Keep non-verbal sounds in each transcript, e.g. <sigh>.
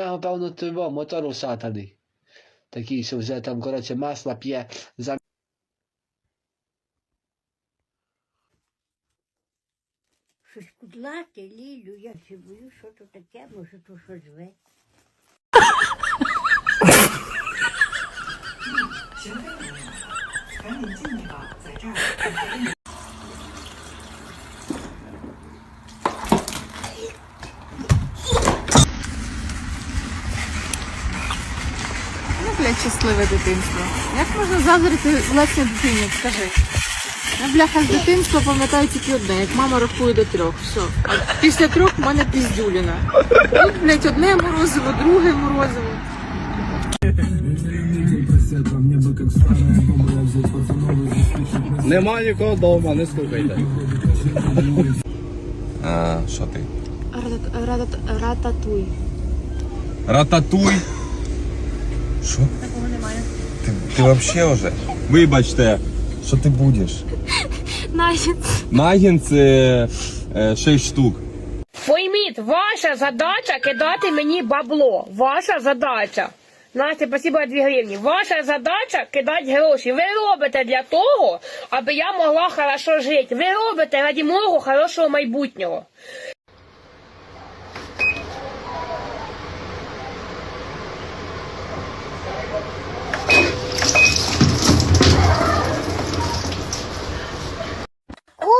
нього, певно, того мотор усатаний. Такий, що вже там, коротше, масла п'є за Щось кудлате, Лілю, я ще боюсь, що то таке, може то що живе. Щасливе дитинство. Як можна заздрити власній дитині, скажи? Я, бляха, з дитинства пам'ятаю тільки одне, як мама рахує до трьох. Все. А після трьох в мене піздюліна. Тут, блядь, одне морозиво, друге морозиво. Нема нікого вдома, не слухайте. А, що ти? Рататуй. Рататуй. Що? Такого немає. Ти, ти вообще вже? Вибачте, що ти будеш? Нагін. Нагін це е, 6 штук. Пойміть, ваша задача кидати мені бабло. Ваша задача. Настя, спасибо 2 гривні. Ваша задача кидати гроші. Ви робите для того, аби я могла хорошо жити. Ви робите раді мого хорошого майбутнього.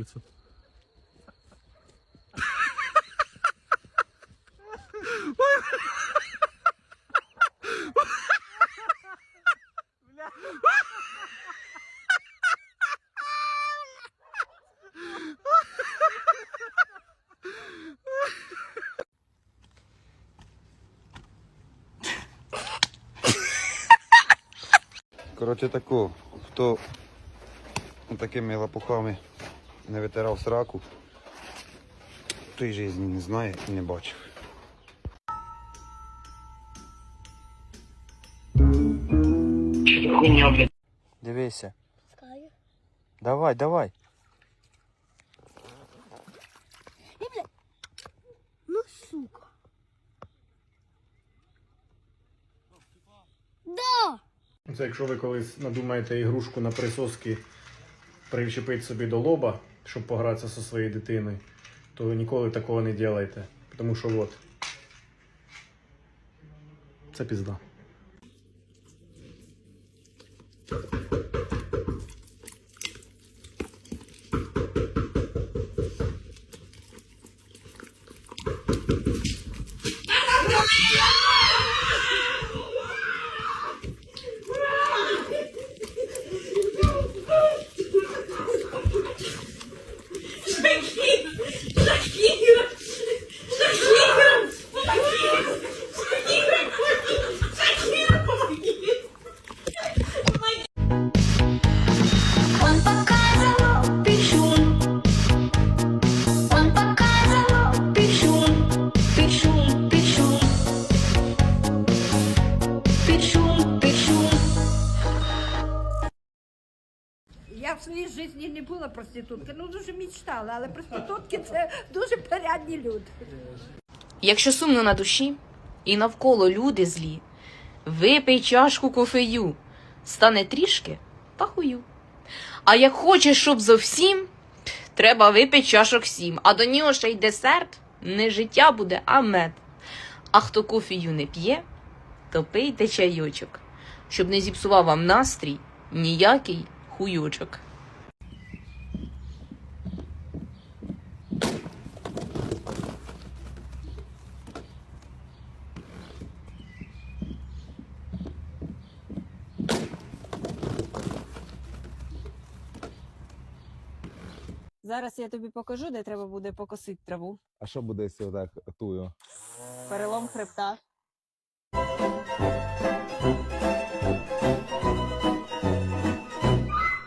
Точно становиться? Коротше таку, хто такими лапухами не витирав сраку, той житті не знає і не бачив. Дивися. Давай, давай. Ну, сука. Да! Це якщо ви колись надумаєте ігрушку на присоски причепити собі до лоба, щоб погратися зі своєю дитиною, то ніколи такого не робите. Тому що от. Це пізда. কি своїй житті не була проституткою, ну дуже мечтала, але проститутки це дуже порядні люди. Якщо сумно на душі, і навколо люди злі. Випий чашку кофею, стане трішки та хую. А як хочеш, щоб зовсім, треба випити чашок сім, а до нього ще й десерт, не життя буде, а мед. А хто кофею не п'є, то пийте чайочок, щоб не зіпсував вам настрій ніякий хуйочок. Зараз я тобі покажу, де треба буде покосити траву. А що буде, якщо так тую? Перелом хребта.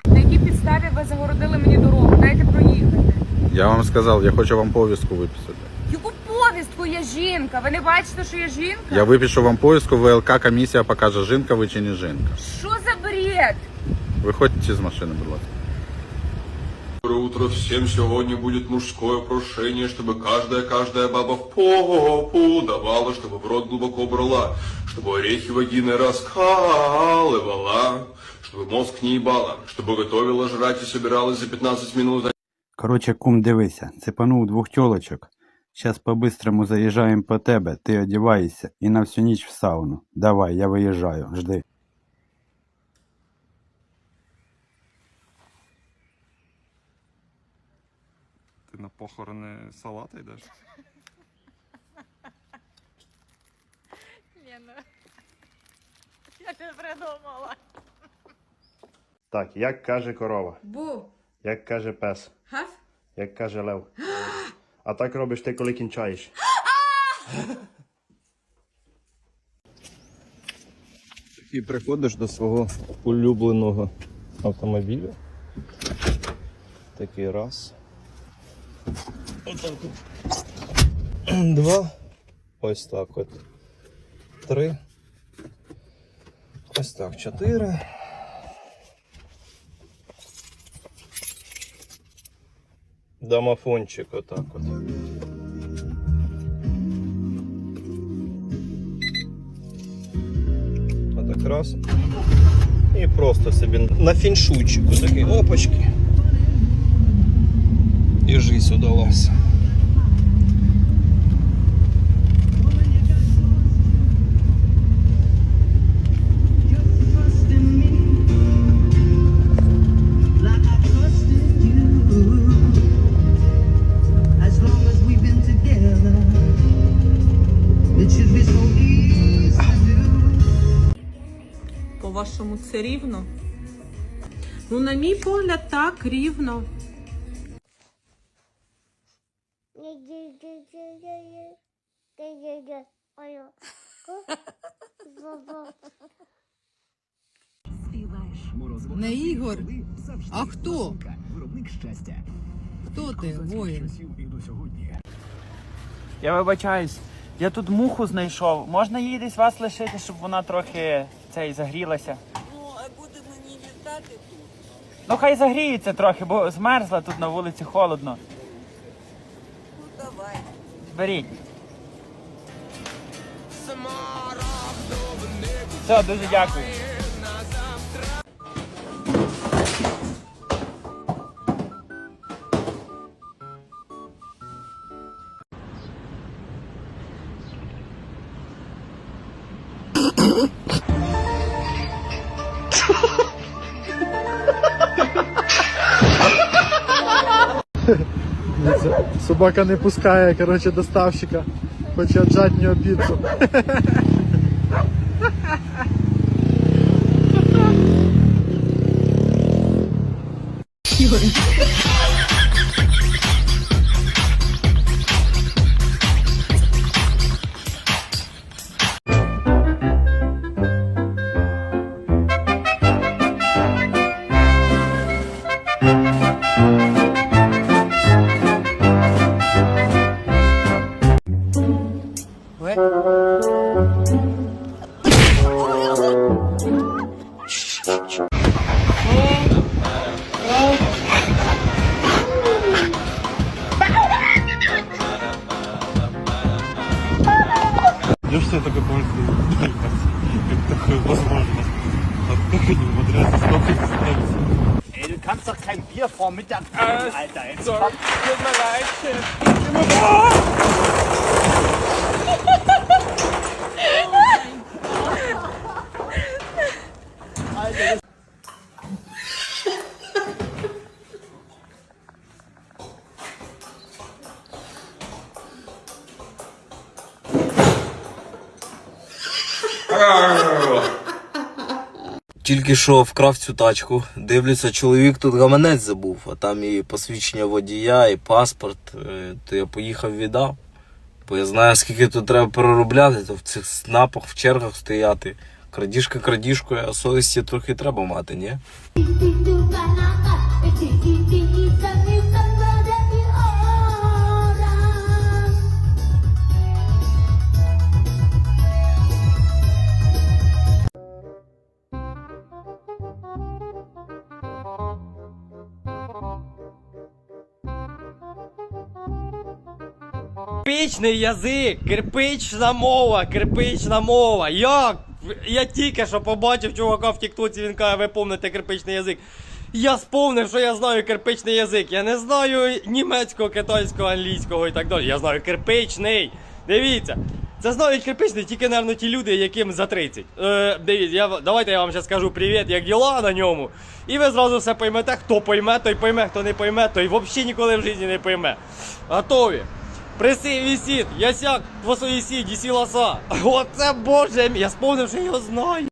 На якій підставі ви загородили мені дорогу? Дайте проїхати. Я вам сказав, я хочу вам повістку виписати. Яку повістку я жінка? Ви не бачите, що я жінка? Я випишу вам повістку, ВЛК комісія покаже, жінка ви чи не жінка. Що за бред? Виходьте з машини, будь ласка. Доброе утро всем. Сегодня будет мужское прошение, чтобы каждая-каждая баба в попу давала, чтобы в рот глубоко брала, чтобы орехи вагины раскалывала, чтобы мозг не ебала, чтобы готовила жрать и собиралась за 15 минут, Короче, кум, дивися, цепанув двох тьолочок. Щас по-бистрому заїжджаємо по тебе, ти одіваєшся і на всю ніч в сауну. Давай, я виїжджаю, жди. На похорони салата йдеш? Я не придумала. Так, як каже корова, Бу. як каже пес, Гав? як каже лев. А так робиш ти, коли кінчаєш. І приходиш до свого улюбленого автомобіля. Такий раз. Отак от. Два. Ось так от. Три. Ось так, чотири. Домофончик отак от. Отак раз. І просто собі на фіншучику такий опачки. Жизнь удалась. По-вашому, це рівно? Ну, на мій погляд, так, рівно. Не Ігор. А хто? Хто ти, воїн? Я вибачаюсь, я тут муху знайшов. Можна її десь вас лишити, щоб вона трохи цей загрілася? Ну, а буде мені літати тут. Ну хай загріється трохи, бо змерзла тут на вулиці холодно. Ну, давай. Беріть. Все, дуже дякую. Собака не пускає, коротше, доставщика. Хоче отжать нього піцу. 哈哈哈哈有人 себе только пользуюсь. Как такое возможно. Вот как они умудряются столько ставить. Ey, du kannst doch kein Bier vor Mittag trinken, Alter. Jetzt komm. Tut mir leid, Тільки що вкрав цю тачку. Дивлюся, чоловік тут гаманець забув, а там і посвідчення водія, і паспорт. Е, То я поїхав віддав. Бо я знаю, скільки тут треба переробляти, то в цих снапах, в чергах стояти. Крадіжка крадіжкою, а совісті трохи треба мати, ні? Кирпичний язик, кирпична мова, кирпична мова. Як? Я тільки що побачив чувака в Тіктоці, він каже, ви помните кирпичний язик. Я сповнив, що я знаю кирпичний язик. Я не знаю німецького, китайського, англійського і так далі. Я знаю кирпичний. Дивіться. Це знають кирпичний тільки, мабуть, ті люди, яким за 30. Е, дивіться, я, давайте я вам зараз скажу привіт, як діла на ньому. І ви зразу все поймете, хто пойме, той пойме, хто не пойме, той взагалі ніколи в житті не пойме. Готові. Приси вісіт, ясяк, твосої сі, дісі ласа. <laughs> Оце боже я сповнив, що його знаю.